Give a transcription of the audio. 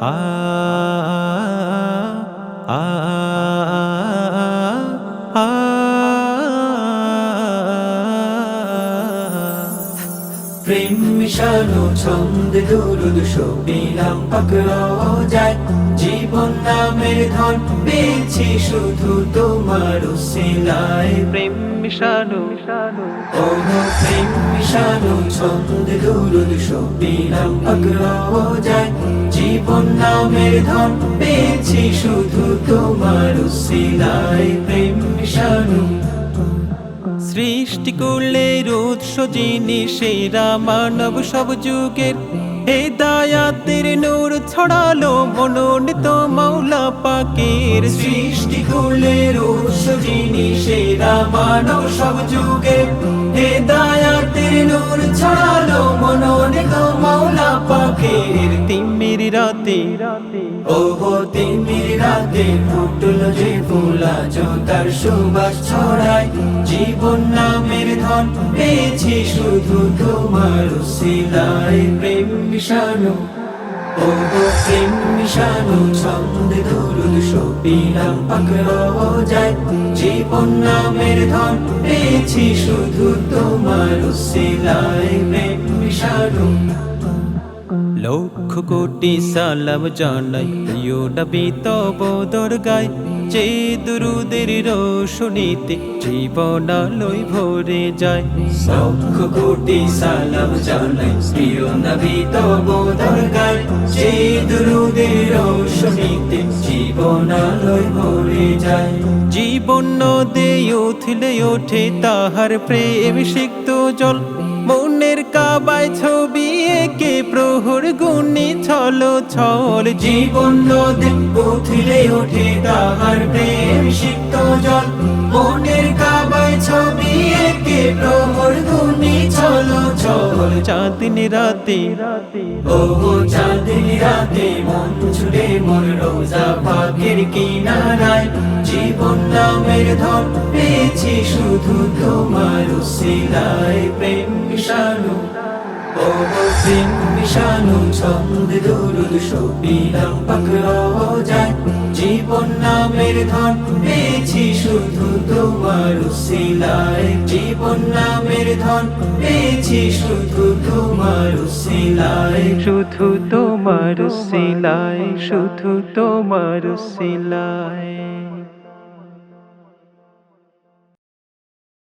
প্রেম মিশানো ছন্দ দুরুদ শোভিলাম পাকড়ো যায় জীবন নামের ধন পেয়েছি শুধু তোমার সিলায় প্রেম মিশানো ও প্রেম মিশানো ছন্দ দুরুদ শোভিলাম পাকড়ো যায়। জীবন নামের ধন পেয়েছি শুধু তোমার সিলায় প্রেম মিশানো। সৃষ্টি করলে উৎস যিনি সেরা মানব সব যুগের। হে দায়াতের নূর ছড়ালো মনোনীত মাওলা পাকের। সৃষ্টি কুলের উৎস যিনি সেরা মানব সব যুগে হেদায়াতের নূর রাতে। ওহো তিমির রাতে ফুটল যে ফুলা তার সুবাস ছড়ায়। জীবন নামের ধন পেয়েছি শুধু তোমার সিলায় প্রেম মিশানো, ওহো, প্রেম মিশানো, ছন্দ দরুদ শোভিলাম পাকড়ো যায়। জীবন নামের ধন পেয়েছি শুধু তোমার সিলায় প্রেম মিশানো। লক্ষ কোটি সালাম জানাই। প্রিয় নবী তব দরগায় যে দুরুদের রোশনীতে জীবন আলোয় ভরে যায়। লক্ষ কোটি সালাম জানাই, প্রিয় নবী তব দরগায় যে দুরুদের রোশনীতে জীবন আলোয় ভরে যায়। জীবন নদে উথলে ওঠে তাহার প্রেম সিক্ত জল। মনের কাবায় ছবি প্রহর গুণে ছল ছল। জীবন নদী উথলে ওঠে তাহার প্রেম সিক্ত জল। মনের কাবায় ছবি একে প্রহর গুনি চলো চল চাঁদিনী রাতে ও চাঁদিনী রাতে মন ছুড়ে মোর রোজা পাকের কিনারায়। জীবন নামের ধন পেয়েছি শুধু তোমার সিলায় প্রেম মিশানো ও প্রেম মিশানো ছন্দ দরুদ পাকড়ো যায় জীবন নামের ধন পেয়েছি শুধু তোমার সিলায় জীবন নামের ধন পেয়েছি শুধু তোমার সিলায় শুধু তোমার সিলাই শুধু তোমার সিলাই